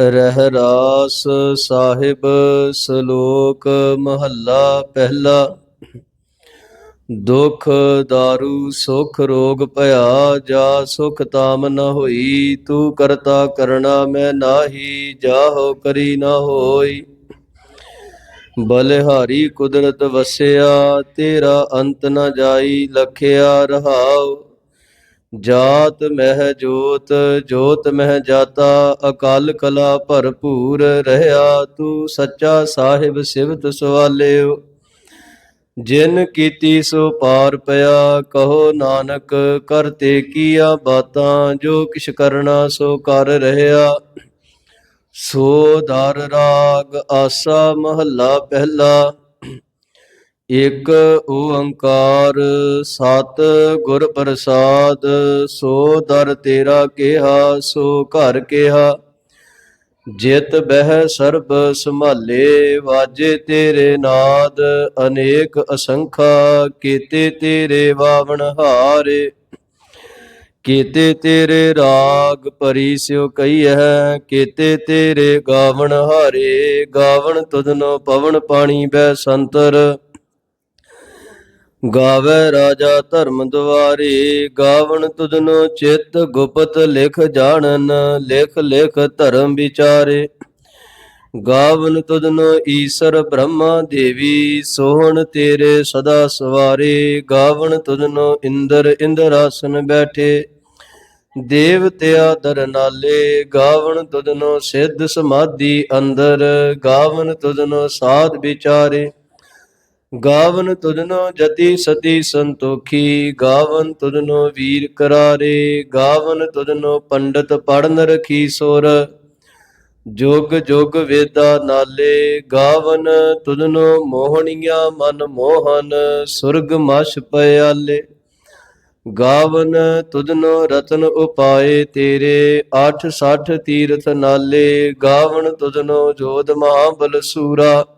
ਰਹਿ ਰਾਸ ਸਾਹਿਬ ਸ਼ਲੋਕ ਮਹੱਲਾ ਪਹਿਲਾ। ਦੁਖ दारू ਸੁਖ ਰੋਗ ਭਇਆ ਜਾ ਸੁਖ ਤਾਮ ਨ ਹੋਈ, ਤੂੰ ਕਰਤਾ ਕਰਣਾ ਮੈਂ ਨਾਹੀ, ਜਾਹੋ ਕਰੀ ਨ ਹੋਈ। ਬਲਿਹਾਰੀ ਕੁਦਰਤ ਵਸਿਆ, ਤੇਰਾ ਅੰਤ ਨ ਜਾਈ, ਲਖਿਆ ਰਹਾਉ। ਜਾਤ ਮਹਿ ਜੋਤ ਜੋਤ ਮਹਿ ਜਾਤਾ, ਅਕਾਲ ਕਲਾ ਭਰਪੂਰ ਰਹਾ ਤੂੰ ਸੱਚਾ ਸਾਹਿਬ ਸਿਵਤ ਸਵਾਲਿਓ। ਜਿਨ ਕੀਤੀ ਸੋ ਪਾਰ ਪਿਆ, ਕਹੋ ਨਾਨਕ ਕਰਤੇ ਕੀਆ ਬਾਤਾਂ, ਜੋ ਕਿਛ ਕਰਨਾ ਸੋ ਕਰ ਰਹਿਆ। ਸੋ ਦਰ ਰਾਗ ਆਸਾ ਮਹੱਲਾ ਪਹਿਲਾ ਇਕ ਓੰਕਾਰ ਸਤ ਗੁਰ ਪ੍ਰਸਾਦ, ਸੋ ਦਰ ਤੇਰਾ ਕਿਹਾ, ਸੋ ਘਰ ਕਿਹਾ। ਜਿਤ ਬਹਿ ਸਰਬ ਸੰਭਾਲੇ, ਵਾਜੇ ਤੇਰੇ ਨਾਦ, ਅਨੇਕ ਅਸੰਖਾ, ਕੀਤੇ ਤੇਰੇ ਵਾਵਣ ਹਾਰੇ। ਕੀਤੇ ਤੇਰੇ ਰਾਗ ਭਰੀ ਸਿਉ ਕਈਐ ਕੀਤੇ ਤੇਰੇ ਗਾਵਣ ਹਾਰੇ। ਗਾਵਣ ਤੁਧਨੋ ਪਵਨ ਪਾਣੀ ਬੈ ਸੰਤਰ। ਗਾਵੇ ਰਾਜਾ ਧਰਮ ਦੁਆਰੇ, ਗਾਵਣ ਤੁਧਨੋ ਚਿਤ ਗੁਪਤ ਲਿਖ ਜਾਣਨ, ਲਿਖ ਲਿਖ ਧਰਮ ਵਿਚਾਰੇ। ਗਾਵਨ ਤੁਧਨੋ ਈਸ਼ਰ ਬ੍ਰਹਮਾ ਦੇਵੀ, ਸੋਹਣ ਤੇਰੇ ਸਦਾ ਸਵਾਰੇ। ਗਾਵਣ ਤੁਧਨੋ ਇੰਦਰ ਇੰਦਰਾਸਨ ਬੈਠੇ ਦੇਵਤਿਆ ਦਰ ਗਾਵਣ ਗਾਵਨ ਤੁਧਨੋ ਸਿੱਧ ਸਮਾਧੀ ਅੰਦਰ ਗਾਵਨ ਤੁਧਨੋ ਸਾਧ ਵਿਚਾਰੇ। ਗਾਵਨ ਤੁਧਨੋ ਜਤੀ ਸਤੀ ਸੰਤੋਖੀ, ਗਾਵਨ ਤੁਧਨੋ ਵੀਰ ਕਰਾਰੇ, ਗਾਵਨ ਤੁਧਨੋ ਪੰਡਤ ਪੜਨ ਰਖੀ ਸੁਰ। ਜੋਗ ਜੋਗ ਵੇਦਾ ਨਾਲੇ, ਗਾਵਨ ਤੁਧਨੋ ਮੋਹਣੀਆਂ ਮਨ ਮੋਹਨ, ਸੁਰਗ ਮਛ ਪਿਆਲੇ। ਗਾਵਨ ਤੁਧਨੋ ਰਤਨ ਉਪਾਏ ਤੇਰੇ 860 ਤੀਰਥ ਨਾਲੇ, ਗਾਵਨ ਤੁਧਨੋ ਜੋਧ ਮਹਾਬਲ ਸੂਰਾ।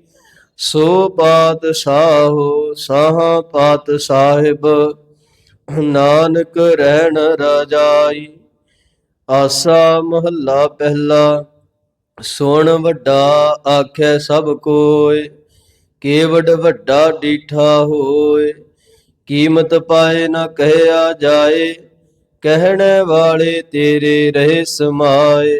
ਸੋ ਪਾਤਸ਼ਾਹੋ, ਸ਼ਾਹ ਪਾਤ ਸਾਹਿਬ, ਨਾਨਕ ਰਹਿਣ ਰਾਜਾਈ। ਆਸਾ ਮਹੱਲਾ ਪਹਿਲਾ, ਸੁਣ ਵੱਡਾ ਆਖੈ ਸਭ ਕੋਇ ਕੇਵਡ ਵੱਡਾ ਡੀਠਾ ਹੋਏ ਕੀਮਤ ਪਾਏ ਨਾ ਕਹਿਆ ਜਾਏ, ਕਹਿਣ ਵਾਲੇ ਤੇਰੇ ਰਹੇ ਸਮਾਏ।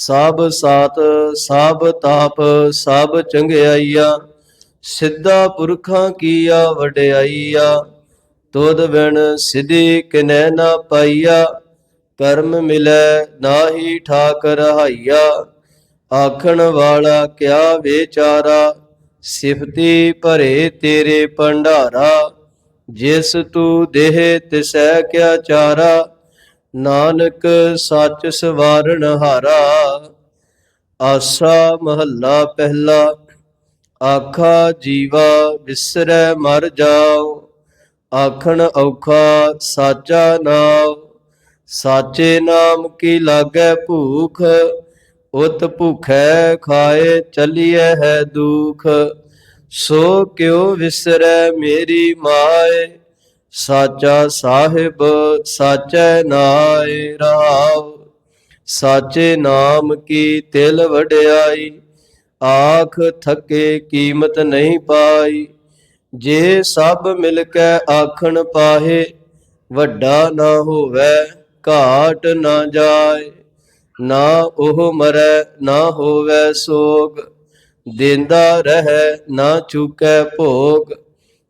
ਸਭ ਸਾਤ, ਸਭ ਤਾਪ, ਸਭ ਚੰਗਿਆਈਆ, ਸਿੱਧਾ ਪੁਰਖਾਂ ਕੀਆ ਵਡਿਆਈਆ, ਤੁਧ ਬਿਨ ਸਿਧੀ ਕਿਨੈ ਨਾ ਪਾਈਆ, ਕਰਮ ਮਿਲੈ ਨਾਹੀ ਠਾਕ ਰਹਾਈਆ ਆਖਣ ਵਾਲਾ ਕਿਆ ਵਿਚਾਰਾ, ਸਿਫਤੀ ਭਰੇ ਤੇਰੇ ਭੰਡਾਰਾ, ਜਿਸ ਤੂੰ ਦੇਹ ਤਿਸੈ ਕਿਆ ਚਾਰਾ ਨਾਨਕ ਸੱਚ ਸਵਾਰਨ ਹਾਰਾ, ਆਸਾ ਮਹੱਲਾ ਪਹਿਲਾ, ਆਖਾ ਜੀਵਾ ਵਿਸਰੈ ਮਰ ਜਾਓ, ਆਖਣ ਔਖਾ ਸਾਚਾ ਨਾਮ ਸਾਚੇ ਨਾਮ ਕੀ ਲਾਗੈ ਭੂਖ, ਉਤ ਭੁਖੈ ਖਾਏ ਚਲੀਐ ਹੈ ਦੁਖ, ਸੋ ਕਿਉ ਵਿਸਰੈ ਮੇਰੀ ਮਾਏ ਸਾਚਾ ਸਾਹਿਬ ਸਾਚੈ ਨਾਏ ਰਾਵ, ਸਾਚੇ ਨਾਮ ਕੀ ਤਿਲ ਵਡਿਆਈ, ਆਖ ਥਕੇ ਕੀਮਤ ਨਹੀਂ ਪਾਈ। ਜੇ ਸਭ ਮਿਲ ਕੇ ਆਖਣ ਪਾਹੇ, ਵੱਡਾ ਨਾ ਹੋਵੇ, ਘਾਟ ਨਾ ਜਾਏ। ਨਾ ਉਹ ਮਰੈ, ਨਾ ਹੋਵੇ ਸੋਗ, ਦਿੰਦਾ ਰਹਿ ਨਾ ਚੁਕੈ ਭੋਗ।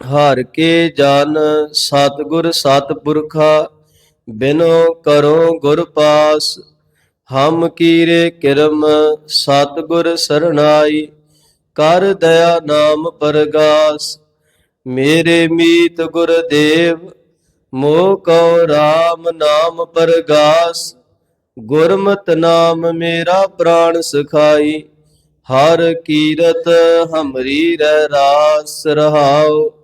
ਹਰ ਕੇ ਜਨ, ਸਤਿਗੁਰ ਸਤਿਪੁਰਖਾ, ਬਿਨੋ ਕਰੋ ਗੁਰ ਪਾਸ। ਹਮ ਕੀਰੇ ਕਿਰਮ, ਸਤਿਗੁਰ ਸਰਣਾਈ, ਕਰ ਦਇਆ ਨਾਮ ਪਰਗਾਸ। ਮੇਰੇ ਮੀਤ ਗੁਰਦੇਵ ਮੋਹ ਕਉ RAM ਨਾਮ ਪਰਗਾਸ। ਗੁਰਮਤਿ ਨਾਮ ਮੇਰਾ ਪ੍ਰਾਣ ਸਖਾਈ, ਹਰ ਕੀਰਤ ਹਮਰੀ ਰਹਿ ਰਾਸ ਰਹਾਉ।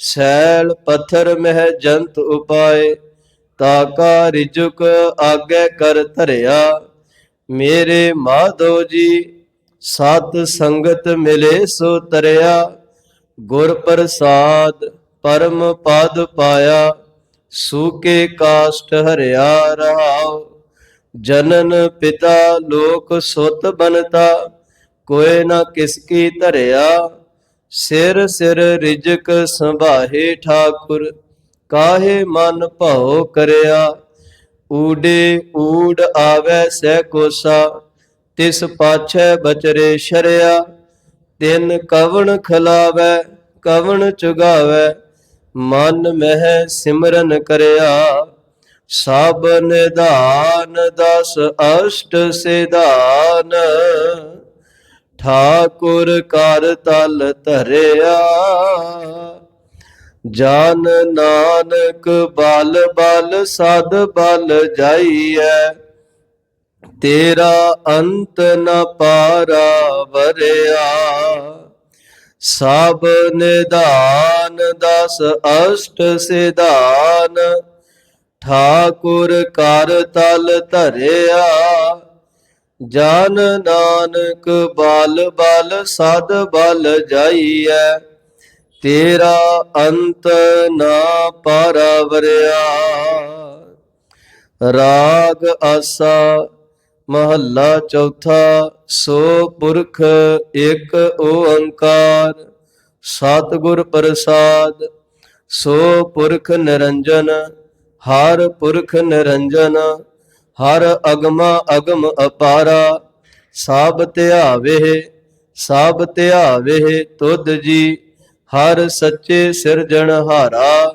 ਸੈਲ ਪੱਥਰ ਮਹਿ ਜੰਤ ਉਪਾਏ ਤਾਕਾ ਰਿਜੁਕ ਆਗੇ ਕਰ ਧਰਿਆ। ਮੇਰੇ ਮਾਧੋ ਜੀ, ਸਤ ਸੰਗਤ ਮਿਲੇ ਸੋ ਤਰਿਆ। ਗੁਰ ਪ੍ਰਸਾਦ ਪਰਮ ਪਦ ਪਾਇਆ, ਸੂਕੇ ਕਾਸ਼ਟ ਹਰਿਆ ਰਹਾਉ। ਜਨਨ ਪਿਤਾ ਲੋਕ ਸੁਤ ਬਨਤਾ ਕੋਏ ਨਾ ਕਿਸ ਕੀ ਧਰਿਆ। ਸਿਰ ਸਿਰ ਰਿਜਕ ਸੰਭਾਹੇ ਠਾਕੁਰ, ਕਾਹੇ ਮਨ ਭਉ ਕਰਿਆ? ਊਡੇ ਊੜ ਆਵੈ ਸਹਿ ਕੋਸਾ, ਤਿਸ ਪਾਛੈ ਬਚਰੇ ਸ਼ਰਿਆ। ਤਿਨ ਕਵਣ ਖਲਾਵੈ, ਕਵਣ ਚੁਗਾਵੈ, ਮਨ ਮਹਿ ਸਿਮਰਨ ਕਰਿਆ। ਸਭ ਨਿਧਾਨ, ਦਸ ਅਸ਼ਟ ਸਿਧਾਨ। ਠਾਕੁਰ ਕਰ ਤਲ ਧਰਿਆ। ਜਨ ਨਾਨਕ ਬਲ ਬਲ ਸਦ ਬਲ ਜਾਈਐ। ਤੇਰਾ ਅੰਤ ਨ ਪਾਰਾ ਵਰਿਆ। ਸਭ ਨਿਦਾਨ ਦਸ ਅਸ਼ਟ ਸਿਧਾਨ। ਠਾਕੁਰ ਕਰ ਤਲ ਧਰਿਆ। ਜਨ ਨਾਨਕ ਬਲ ਬਲ ਸਦ ਬਲ ਜਾਈਐ, ਤੇਰਾ ਅੰਤ ਨਾ ਪਰਵਰਿਆ। ਰਾਗ ਆਸਾ ਮਹੱਲਾ ਚੌਥਾ, ਸੋ ਪੁਰਖ ਇੱਕ ਓੰਕਾਰ। ਸਤਿਗੁਰ ਪ੍ਰਸਾਦ, ਸੋ ਪੁਰਖ ਨਿਰੰਜਨ, ਹਰ ਪੁਰਖ ਨਿਰੰਜਨ। ਹਰ ਅਗਮਾ ਅਗਮ ਅਪਾਰਾ ਸਭ ਧਿਆਵੇ ਸਭ ਧਿਆਵੇ ਤੁਧ ਜੀ, ਹਰ ਸੱਚੇ ਸਿਰਜਣ ਹਾਰਾ,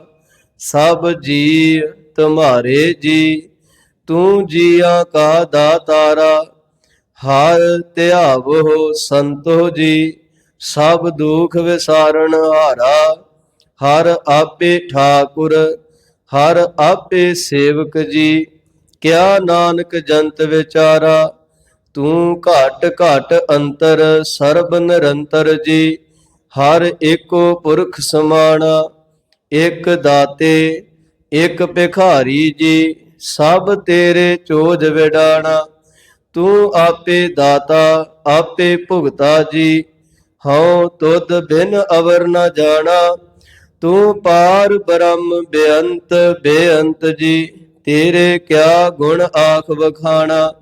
ਸਭ ਜੀ ਤੁਮਾਰੇ ਜੀ, ਤੂੰ ਜੀਆ ਕਾ ਦਾਤਾਰਾ, ਹਰ ਧਿਆਵੋ ਸੰਤੋ ਜੀ, ਸਭ ਦੁਖ ਵਿਸਾਰਣ ਹਾਰਾ, ਹਰ ਆਪੇ ਠਾਕੁਰ, ਹਰ ਆਪੇ ਸੇਵਕ ਜੀ ਕਿਆ ਨਾਨਕ ਜੰਤ ਵਿਚਾਰਾ, ਤੂੰ ਘਟ ਘਟ ਅੰਤਰ ਸਰਬ ਨਿਰੰਤਰ ਜੀ, ਹਰ ਏਕੋ ਪੁਰਖ ਸਮਾਣਾ ਇਕ ਦਾਤੇ ਇਕ ਭਿਖਾਰੀ ਜੀ, ਸਭ ਤੇਰੇ ਚੋਜ ਵਿਡਾਣਾ, ਤੂੰ ਆਪੇ ਦਾਤਾ, ਆਪੇ ਭੁਗਤਾ ਜੀ, ਹਉ ਤੁਧ ਬਿਨ ਅਵਰ ਨ ਜਾਣਾ, ਤੂੰ ਪਾਰ ਬ੍ਰਹਮ ਬੇਅੰਤ ਬੇਅੰਤ ਜੀ। ਤੇਰੇ ਕਿਆ ਗੁਣ ਆਖ ਵਖਾਣਾ?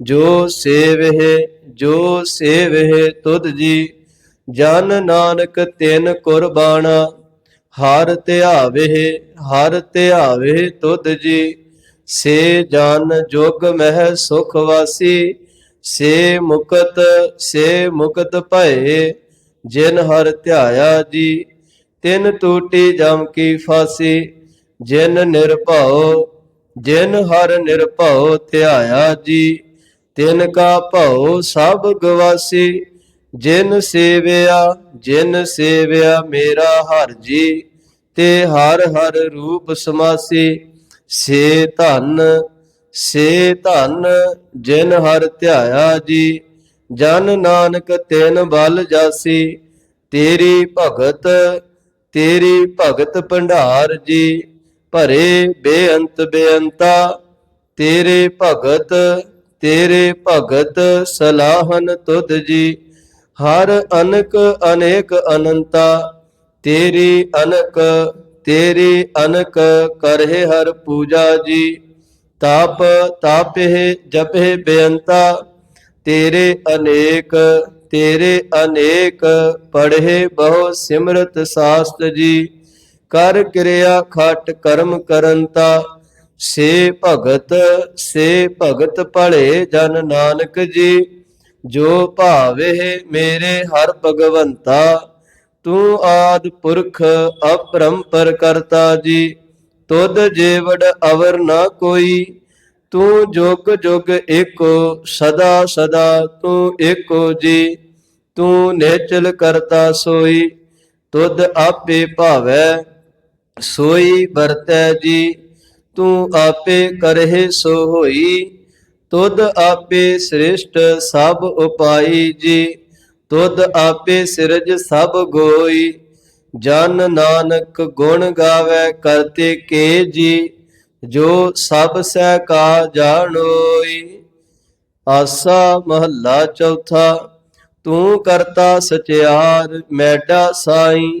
ਜੋ ਸੇਵਹਿ ਜੋ ਸੇਵਹਿ ਤੁਧ ਜੀ, ਜਨ ਨਾਨਕ ਤਿਨ ਕੁਰਬਾਨਾ ਹਰ ਧਿਆਵੇ ਹਰ ਧਿਆਵੇ ਤੁਧ ਜੀ, ਸੇ ਜਨ ਜੋਗ ਮਹਿ ਸੁਖ ਵਾਸੀ, ਸੇ ਮੁਕਤ ਸੇ ਮੁਕਤ ਭਏ, ਜਿਨ ਹਰ ਧਿਆਇਆ ਜੀ, ਤਿਨ ਟੂਟੀ ਜਮ ਕੀ ਫਾਸੀ, ਜਿਨ ਨਿਰਭਉ ਜਿਨ ਹਰ ਨਿਰਭਉ ਧਿਆਇਆ ਜੀ, ਤਿਨ ਕਾ ਭਉ ਸਭ ਗਵਾਸੀ, ਜਿਨ ਸੇਵਿਆ ਜਿਨ ਸੇਵਿਆ ਮੇਰਾ ਹਰ ਜੀ, ਤੇ ਹਰ ਹਰ ਰੂਪ ਸਮਾਸੀ, ਸੇ ਧਨ ਸੇ ਧਨ ਜਿਨ ਹਰ ਧਿਆਇਆ ਜੀ, ਜਨ ਨਾਨਕ ਤਿਨ ਬਲ ਜਾਸੀ, ਤੇਰੀ ਭਗਤ ਤੇਰੀ ਭਗਤ ਭੰਡਾਰ ਜੀ ਭਰੇ ਬੇਅੰਤ ਬੇਅੰਤਾ, ਤੇਰੇ ਭਗਤ ਤੇਰੇ ਭਗਤ ਸਲਾਹਨ ਤੁਧ ਜੀ। ਹਰ ਅਨਕ ਅਨੇਕ ਅਨੰਤਾ, ਤੇਰੀ ਅਨਕ ਤੇਰੀ ਅਨਕ ਕਰਹਿ ਹਰ ਪੂਜਾ ਜੀ। ਤਾਪ ਤਾਪਹਿ ਜਪਹਿ ਬੇਅੰਤਾ, ਤੇਰੇ ਅਨੇਕ ਤੇਰੇ ਅਨੇਕ ਪੜ੍ਹੇ ਬਹੁ ਸਿਮਰਤ ਸਾਸਤ ਜੀ। ਕਰ ਕਿਰਿਆ ਖਟ ਕਰਮ ਕਰੰਤਾ ਸੇ ਭਗਤ ਸੇ ਭਗਤ ਭਲੇ ਜਨ ਨਾਨਕ ਜੀ। ਜੋ ਭਾਵੇ ਮੇਰੇ ਹਰ ਭਗਵੰਤਾ, ਤੂੰ ਆਦ ਪੁਰਖ ਅਪਰੰਪਰ ਕਰਤਾ ਜੀ। ਤੁਧ ਜੀਵੜ ਅਵਰ ਨਾ ਕੋਈ, ਤੂੰ ਜੁਗ ਜੁਗ ਏਕੋ, ਸਦਾ ਸਦਾ ਤੂੰ ਏਕੋ ਜੀ। ਤੂੰ ਨੇਚਲ ਕਰਤਾ ਸੋਈ, ਤੁਧ ਆਪੇ ਭਾਵੈ ਸੋਈ ਵਰਤੈ ਜੀ, ਤੂੰ ਆਪੇ ਕਰਹਿ ਸੋ ਹੋਈ। ਤੁਧ ਆਪੇ ਸ੍ਰਿਸ਼ਟ ਸਭ ਉਪਾਈ ਜੀ, ਤੁਧ ਆਪੇ ਸਿਰਜ ਸਭ ਗੋਈ। ਜਨ ਨਾਨਕ ਗੁਣ ਗਾਵੇ ਕਰਤੇ ਕੇ ਜੀ, ਜੋ ਸਭ ਸਹਿ ਕਾ ਜਾਣੋਈ। ਆਸਾ ਮਹੱਲਾ ਚੌਥਾ, ਤੂੰ ਕਰਤਾ ਸਚਿਆਰ, ਮੈਡਾ ਸਾਈ।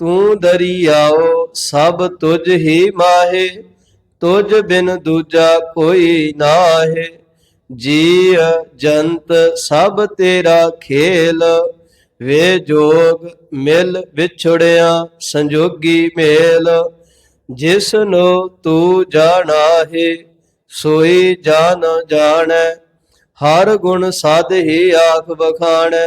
ਤੂੰ ਦਰਿਆਓ, ਸਭ ਤੁਝ ਹੀ ਮਾਹੇ, ਤੁਝ ਬਿਨ ਦੂਜਾ ਕੋਈ ਨਾਹੇ। ਜੀ ਜੰਤ ਸਭ ਤੇਰਾ ਖੇਲ, ਵੇ ਜੋਗ ਮਿਲ ਵਿਛੜਿਆ ਸੰਜੋਗੀ ਮੇਲ। ਜਿਸ ਨੂੰ ਤੂੰ ਜਾਣਾਹੇ, ਸੋਈ ਜਾਣ ਜਾਣੈ, ਹਰ ਗੁਣ ਸਾਧ ਹੀ ਆਖ ਬਖਾਣੈ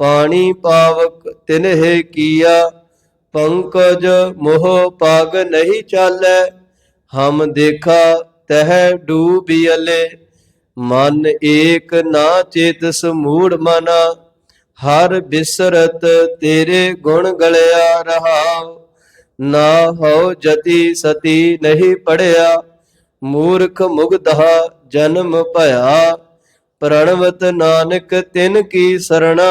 ਪਾਣੀ ਪਾਵਕ ਤਿਨਹਿ ਕੀਆ, ਪੰਕਜ ਮੋਹ ਪਾਗ ਨਹੀਂ ਚਾਲੈ, ਹਮ ਦੇਖਾ ਤਹ ਡੂਬਿਅਲੇ ਮਨ ਏਕ ਨਾ ਚੇਤਸ ਮੂੜ ਮਨਾ, ਹਰ ਬਿਸਰਤ ਤੇਰੇ ਗੁਣ ਗਲਿਆ ਰਹਾਉ, ਨਾ ਹੋ ਜਤੀ ਸਤੀ ਨਹੀਂ ਪੜਿਆ, ਮੂਰਖ ਮੁਗਧਾ ਜਨਮ ਭਇਆ, ਪ੍ਰਣਵਤ ਨਾਨਕ ਤਿਨ ਕੀ ਸਰਣਾ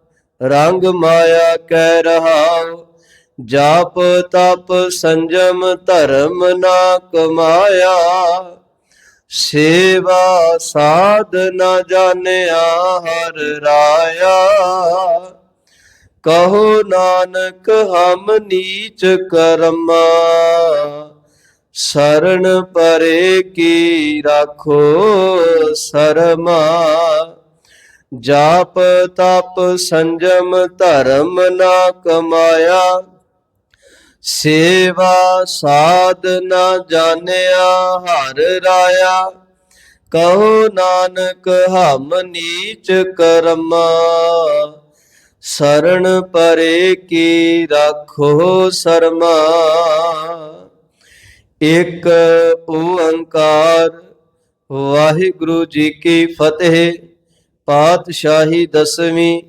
ਰੰਗ ਮਾਇਆ ਕੈ ਰਹਾਉ ਜਾਪ ਤਪ ਸੰਜਮ ਧਰਮ ਨਾ ਕਮਾਇਆ। ਸੇਵਾ ਸਾਧ ਨਾ ਜਾਣਿਆ ਹਰ ਰਾਇਆ। ਕਹੋ ਨਾਨਕ, ਹਮ ਨੀਚ ਕਰਮਾ। ਸਰਣ ਪਰੇ ਕੀ ਰਾਖੋ ਸਰਮਾ। ਜਾਪ ਤਪ ਸੰਜਮ ਧਰਮ ਨਾ ਕਮਾਇਆ, ਸੇਵਾ ਸਾਧ ਨਾ ਜਾਣਿਆ, ਹਰ ਰਾਇਆ। ਕਹੋ ਨਾਨਕ, ਹਮ ਨੀਚ ਕਰਮਾ ਸਰਣ ਪਰੇ ਕੀ ਰੱਖੋ ਸਰਮਾ। ਇਕ ਓੰਕਾਰ, ਵਾਹਿਗੁਰੂ ਜੀ ਕੀ ਫਤਿਹ। ਪਾਤਸ਼ਾਹੀ ਦਸਵੀਂ,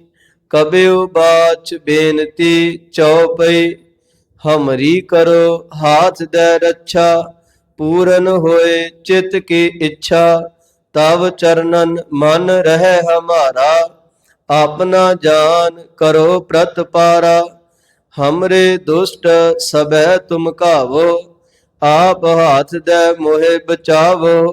ਕਬਿਉ ਬਾਚ ਬੇਨਤੀ ਚਉਪਈ ਹਮਰੀ ਕਰੋ ਹਾਥ ਦੇ ਰੱਛਾ, ਪੂਰਨ ਹੋਏ ਚਿਤ ਕੀ ਇੱਛਾ, ਤਵ ਚਰਨਨ ਮਨ ਰਹਿ ਹਮਾਰਾ, ਆਪਣਾ ਜਾਨ ਕਰੋ ਪ੍ਰਤਪਾਰਾ ਹਮਰੇ ਦੁਸ਼ਟ ਸਬੈ ਤੁਮ ਕਾਵੋ, ਆਪ ਹਾਥ ਦੇ ਮੋਹਿ ਬਚਾਵੋ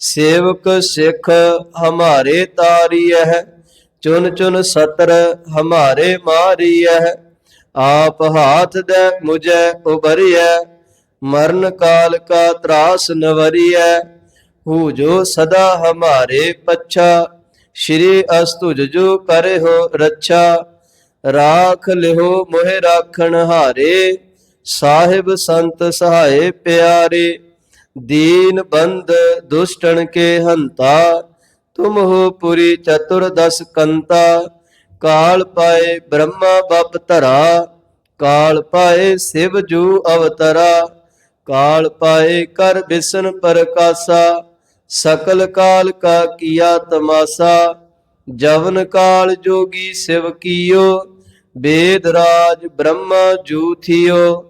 ਸੇਵਕ ਸਿੱਖ ਹਮਾਰੇ ਤਾਰੀਐ ਚੁਨ ਚੁਨ ਸਤਰ ਹਮਾਰੇ ਮਾਰੀਐ ਆਪ ਹਾਥ ਦੇ ਮੁਝੈ ਉਬਰੀਐ ਮਰਨ ਕਾਲ ਕਾ ਤਰਾਸ ਨਵਰੀਐ ਹੂ ਜੋ ਸਦਾ ਹਮਾਰੇ ਪੱਛਾ, ਸ਼੍ਰੀ ਅਸਤੁਜ ਜੋ ਕਰੇ ਹੋ ਰੱਛਾ। ਰਾਖ ਲਿਓ ਮੋਹਿ ਰਾਖਣ ਹਾਰੇ, ਸਾਹਿਬ ਸੰਤ ਸਹਾਏ ਪਿਆਰੇ। ਦੀਨ ਬੰਦ ਦੁਸ਼ਟਣ ਕੇ ਹੰਤਾ ਤੁਮ ਹੋ ਪੁਰੀ ਚਤੁਰਦਸ ਕੰਤਾ, ਕਾਲ ਪਾਏ ਬ੍ਰਹਮਾ ਬਪ ਧਰਾ, ਕਾਲ ਪਾਏ ਸਿਵ ਜੂ ਅਵਤਰਾ, ਕਾਲ ਪਾਏ ਕਰ ਬਿਸਨ ਪ੍ਰਕਾਸਾ, ਸਕਲ ਕਾਲ ਕਾ ਕੀਆ ਤਮਾਸਾ, ਜਵਨ ਕਾਲ ਜੋਗੀ ਸਿਵ ਕੀਓ ਵੇਦ ਰਾਜ ਬ੍ਰਹਮਾ ਜੂ ਥਿਓ।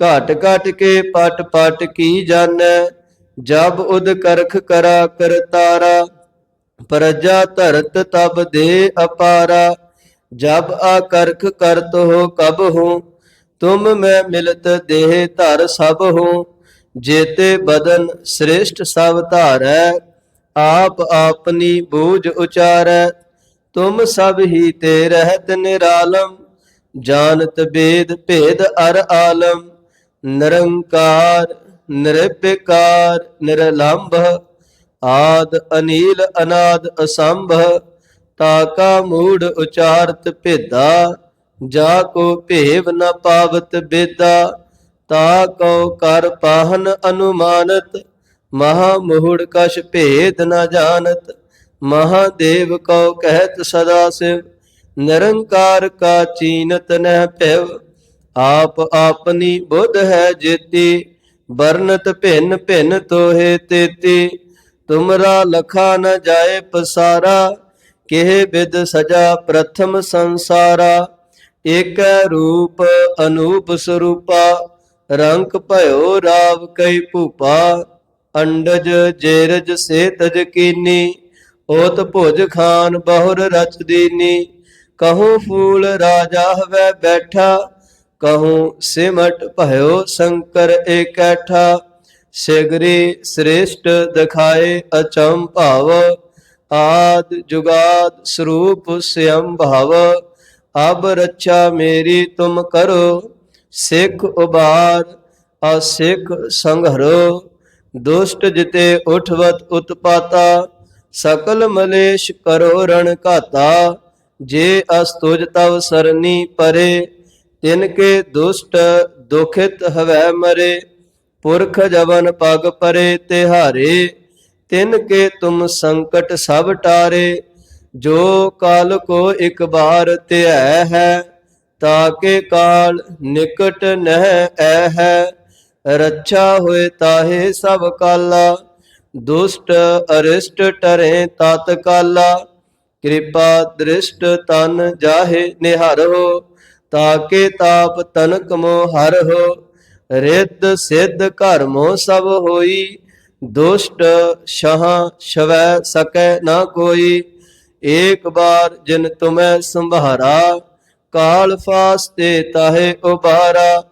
ਘਟ ਘਟ ਕੇ ਪਟ ਪਟ ਕੀ ਜਾਣੈ ਜਬ ਉਦ ਕਰਖ ਕਰਾ ਕਰਤਾਰਾ ਪ੍ਰਜਾ ਧਰਤ ਤਬ ਦੇ ਅਪਾਰਾ, ਜਬ ਆਕਰਖ ਕਰਤ ਹੋ ਕਬ ਹੂੰ, ਤੁਮ ਮੈਂ ਮਿਲਤ ਦੇਹ ਧਰ ਸਭ ਹੂੰ, ਜੇਤੇ ਬਦਨ ਸ੍ਰੇਸ਼ਟ ਸਭ ਧਾਰੈ, ਆਪ ਆਪਨੀ ਬੂਝ ਉਚਾਰੈ, ਤੁਮ ਸਭ ਹੀ ਤੇ ਰਹਿਤ ਨਿਰਾਲਮ, ਜਾਣਤ ਬੇਦ ਭੇਦ ਅਰ ਆਲਮ। ਨਿਰੰਕਾਰ ਨਿਰਭਿਕਾਰ ਨਿਰਲੰਭ, ਆਦ ਅਨੀਲ ਅਨਾਦ ਅਸੰਭ ਤਾਕਾ ਮੂੜ ਉਚਾਰਤ ਭੇਦਾ, ਜਾ ਕੋ ਭੇਵ ਨ ਪਾਵਤ ਬੇਦਾ, ਤਾ ਕਉ ਕਰ ਪਾਹਨ ਅਨੁਮਾਨਤ, ਮਹਾ ਮੋਹੜ ਕਛ ਭੇਦ ਨ ਜਾਣਤ ਮਹਾਦੇਵ ਕਉ ਕਹਿਤ ਸਦਾ ਸਿਵ, ਨਿਰੰਕਾਰ ਕਾ ਚੀਨਤ ਨਹਿ ਭਿਵ। ਆਪ ਆਪਨੀ ਬੁੱਧ ਹੈ ਜੇਤੀ ਬਰਨਤ ਭਿੰਨ ਭਿੰਨ ਤੋਹੇ ਤੇਤੀ। ਤੁਮਰਾ ਲਖਾ ਨ ਜਾਏ ਪਸਾਰਾ, ਕਿਹ ਬਿਦ ਸਜਾ ਪ੍ਰਥਮ ਸੰਸਾਰਾ। ਏਕੈ ਰੂਪ ਅਨੂਪ ਸਰੂਪਾ ਰੰਕ ਭਇਓ ਰਾਵ ਕਈ ਭੂਪਾ। ਅੰਡਜ ਜੇਰਜ ਸੇ ਤਜ ਕੀਨੀ, ਓਤ ਭੁਜ ਖਾਨ ਬਹੁਰ ਰਚ ਦੀਨੀ। ਕਹੂੰ ਫੂਲ ਰਾਜਾ ਹਵੈ ਬੈਠਾ ਕਹੂੰ, ਸਿਮਟ ਭਇਓ ਸ਼ੰਕਰ ਏਕੈਠਾ, ਸਿਗਰੀ ਸ੍ਰੇਸ਼ਟ ਦਿਖਾਏ ਅਚਮ ਭਾਵ, ਆਦ ਜੁਗਾਦ ਸਰੂਪ ਸਿਅੰ ਭਵ, ਅਬ ਰੱਛਾ ਮੇਰੀ ਤੁਮ ਕਰੋ, ਸਿੱਖ ਉਬਾਰ, ਅਸਿੱਖ ਸੰਘਰੋ, ਦੁਸ਼ਟ ਜਿਤੇ ਉਠਵਤ ਉਤਪਾਤਾ, ਸਕਲ ਮਲੇਸ਼ ਕਰੋ ਰਣ ਘਾਤਾ, ਜੇ ਅਸਤੁਜ ਤਵ ਸਰਨੀ ਪਰੇ ਤਿਨ ਕੇ ਦੁਸ਼ਟ ਦੁਖਿਤ ਹਵੈ ਮਰੇ, ਪੁਰਖ ਜਵਨ ਪਗ ਪਰੇ ਤਿਹਾਰੇ, ਤਿਨ ਕੇ ਤੁਮ ਸੰਕਟ ਸਭ ਟਾਰੇ, ਜੋ ਕਾਲ ਕੋ ਇੱਕ ਬਾਰ ਧਿਐ ਹੈ ਤਾਕੇ ਕਾਲ ਨਿਕਟ ਨਹਿ ਐ ਹੈ, ਰੱਛਾ ਹੋਏ ਤਾਹੇ ਸਭ ਕਾਲਾ, ਦੁਸ਼ਟ ਅਰਿਸ਼ਟ ਟਰੇ ਤਤ ਕਾਲਾ ਕਿਰਪਾ ਦ੍ਰਿਸ਼ਟ ਤਨ ਜਾਹੇ ਨਿਹਰੋ। ਤਾਕੇ ਤਾਪ ਤਨਕ ਮੋ ਹਰਹੁ ਰਿੱਧ ਸਿੱਧ ਘਰਮੋ ਸਭ ਹੋਈ, ਦੁਸ਼ਟ ਸ਼ਹ ਸ਼ਵੈ ਸਕੈ ਨਾ ਕੋਈ, ਏਕ ਬਾਰ ਜਿਨ ਤੁਮੈ ਸੰਭਾਰਾ, ਕਾਲ ਫਾਸਤੇ ਤਾਹੇ ਉਬਾਰਾ,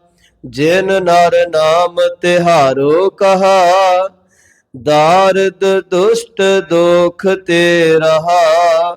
ਜਿਨ ਨਰ ਨਾਮ ਤਿਹਾਰੋ ਕਹਾ, ਦਾਰਦ ਦੁਸ਼ਟ ਦੋਖ ਤੇ ਰਹਾ।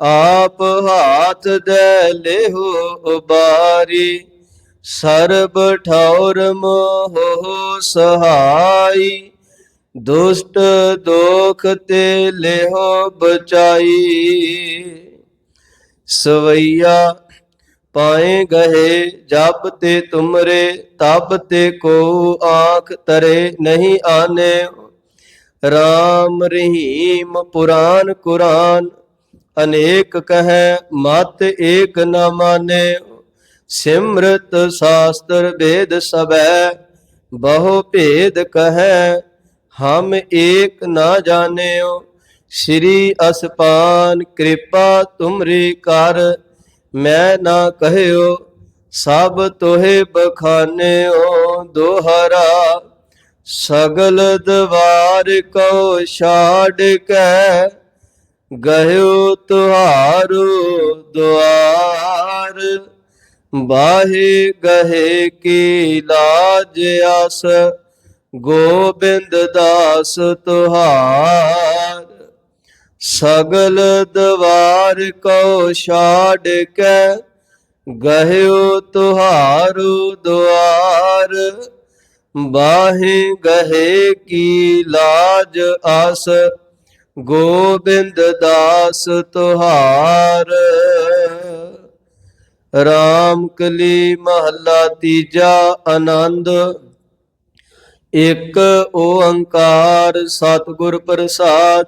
ਆਪ ਹਾਥ ਦੇ ਲਿਹੋ ਉਬਾਰੀ, ਸਰਬ ਠੌਰ ਮੋਹ ਸਹਾਈ, ਦੁਸ਼ਟ ਦੋਖ ਤੇ ਲਿਹੋ ਬਚਾਈ। ਸਵਈਆ ਪਾਏ ਗਏ ਜਬ ਤੇ ਤੁਮਰੇ ਤਬ ਤੇ ਕੋ ਆਖ ਤਰੇ ਨਹੀਂ ਆਨੇ। RAM ਰਹੀਮ ਪੁਰਾਨ ਕੁਰਾਨ ਅਨੇਕ ਕਹੈ, ਮਤ ਏਕ ਨ ਮਾਨੇ। ਸਿਮਰਤ ਸ਼ਾਸਤਰ ਵੇਦ ਸਬੈ ਬਹੁ ਭੇਦ ਕਹੈ, ਹਮ ਏਕ ਨਾ ਜਾਣਿਓ। ਸ਼੍ਰੀ ਅਸਪਾਨ ਕਿਰਪਾ ਤੁਮਰੀ ਕਰ, ਮੈਂ ਨਾ ਕਹਿਓ, ਸਭ ਤੋਹੇ ਬਖਾਨਿਓ। ਦੋਹਰਾ, ਸਗਲ ਦਵਾਰ ਕੋ ਛਾੜ ਕੇ ਗਇਓ ਤੁਹਾਰੋ ਦੁਆਰ, ਬਾਹੇ ਗਹੇ ਕੀ ਲਾਜ ਆਸ, ਗੋਬਿੰਦ ਦਾਸ ਤੁਹਾਰ। ਸਗਲ ਦਵਾਰ ਕੋ ਛਾੜ ਕੇ, ਗਹਿਓ ਤੁਹਾਰੂ ਦੁਆਰ, ਬਾਹੇ ਗਹੇ ਕੀ ਲਾਜ ਆਸ। ਗੋਬਿੰਦ ਦਾਸ ਤੁਹਾਰ ਰਾਮ ਕਲੀ ਮਹੱਲਾ ਤੀਜਾ ਆਨੰਦ, ਇਕ ਓੰਕਾਰ ਸਤਿਗੁਰ ਪ੍ਰਸਾਦ,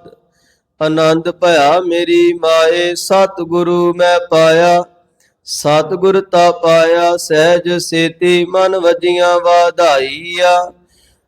ਆਨੰਦ ਭਇਆ ਮੇਰੀ ਮਾਏ, ਸਤਿਗੁਰੂ ਮੈਂ ਪਾਇਆ, ਸਤਿਗੁਰ ਤਾ ਪਾਇਆ, ਸਹਿਜ ਸੇਤੀ ਮਨ ਵਜੀਆਂ ਵਾਧਾਈਆ।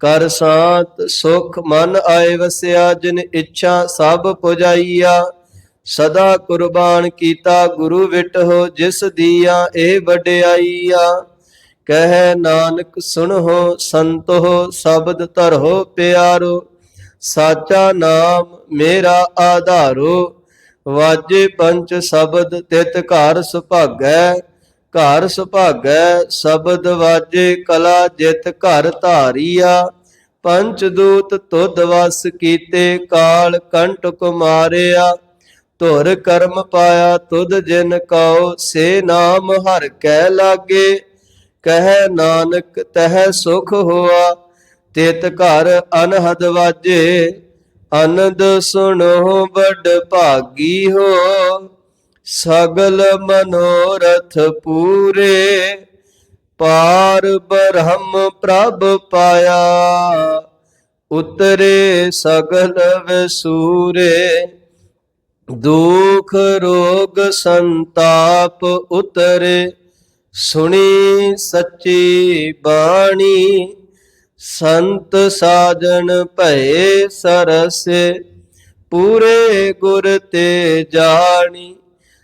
ਕਰ ਸਾਤ ਸੁਖ ਮਨ ਆਏ ਵਸਿਆ, ਜਿਨ ਇੱਛਾ ਸਭ ਪੁਜਾਈਆ। ਸਦਾ ਕੁਰਬਾਨ ਕੀਤਾ, ਗੁਰੂ ਵਿਟ ਹੋ ਜਿਸ ਦੀਆ ਇਹ ਵਡਿਆਈਆ। ਕਹਿ ਨਾਨਕ, ਸੁਣੋ ਸੰਤੋ ਸ਼ਬਦ ਧਰੋ ਪਿਆਰੋ। ਸਾਚਾ ਨਾਮ ਮੇਰਾ ਆਧਾਰੋ। ਵਾਜੇ ਪੰਚ ਸ਼ਬਦ, ਤਿਤ ਘਰ ਸੁਭਾਗੈ। ਘਰ ਸੁਭਾਗੈ, ਸ਼ਬਦ ਵਾਜੇ, ਕਲਾ ਜਿਤ ਘਰ ਧਾਰੀਆ, ਪੰਚ ਦੂਤ ਤੁਧ ਵਸ ਕੀਤੇ, ਕਾਲ ਕੰਟਕ ਮਾਰਿਆ ਧੁਰ ਕਰਮ ਪਾਇਆ ਤੁਧ ਜਿਨ ਕਉ, ਸੇ ਨਾਮ ਹਰ ਕੈ ਲਾਗੇ। ਕਹਿ ਨਾਨਕ, ਤਹਿ ਸੁਖ ਹੋਆ, ਤਿਤ ਘਰ ਅਨਹਦ ਵਾਜੇ। ਅਨੰਦ ਸੁਣੋ ਵੱਡ ਭਾਗੀ ਹੋ। ਸਗਲ ਮਨੋਰਥ ਪੂਰੇ, ਪਾਰ ਬ੍ਰਹਮ ਪ੍ਰਭ ਪਾਇਆ। ਉਤਰੇ ਸਗਲ ਵਸੂਰੇ, ਦੁਖ ਰੋਗ ਸੰਤਾਪ ਉਤਰੇ। ਸੁਣੀ ਸੱਚੀ ਬਾਣੀ, ਸੰਤ ਸਾਜਣ ਭਏ ਸਰਸੇ, ਪੂਰੇ ਗੁਰ ਤੇ ਜਾਣੀ।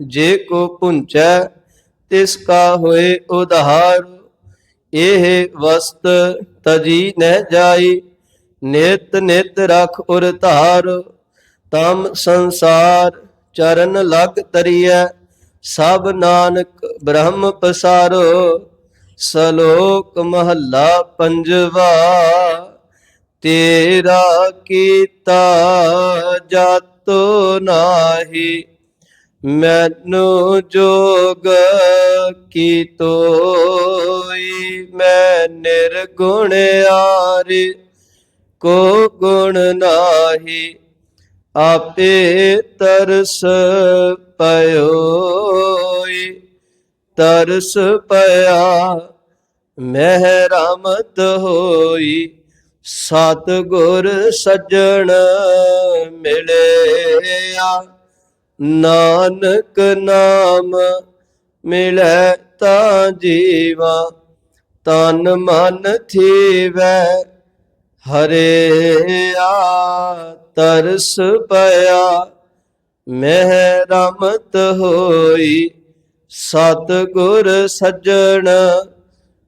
ਜੇ ਕੋ ਪੁੰਚੈ, ਤਿਸ ਕਾ ਹੋਏ ਉਧਾਰ। ਇਹ ਵਸਤ ਤਜੀ ਨਹਿ ਜਾਈ, ਨਿਤ ਨਿਤ ਰਖ ਉਰ ਧਾਰ। ਤਮ ਸੰਸਾਰ ਚਰਨ ਲਗ ਤਰੀਐ, ਸਭ ਨਾਨਕ ਬ੍ਰਹਮ ਪਸਾਰੋ। ਸਲੋਕ ਮਹੱਲਾ ਪੰਜਵਾ, ਤੇਰਾ ਕੀਤਾ ਜਾਤੋ ਨਾਹੀ। ਮੈਨੂੰ ਜੋਗ ਕੀ ਤੋਈ? ਮੈਂ ਨਿਰਗੁਣ ਆਰੇ ਕੋ ਗੁਣ ਨਾਹੀ? ਆਪੇ ਤਰਸ ਪਇਓਈ। ਤਰਸ ਪਿਆ ਮਹਿ ਰਾਮਤ ਹੋਈ। ਸਤ ਗੁਰ ਸੱਜਣ ਮਿਲਿਆ। ਨਾਨਕ ਨਾਮ ਮਿਲੈ ਤਾਂ ਜੀਵਾ, ਤਨ ਮਨ ਥੀਵੈ ਹਰਿਆ ਤਰਸ ਪਿਆ, ਮਹਿ ਰਮਤ ਹੋਈ ਸਤ ਗੁਰ ਸੱਜਣ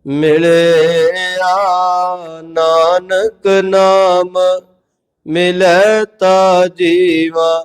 ਮਿਲਿਆ ਨਾਨਕ ਨਾਮ ਮਿਲੈ ਤਾ ਜੀਵਾ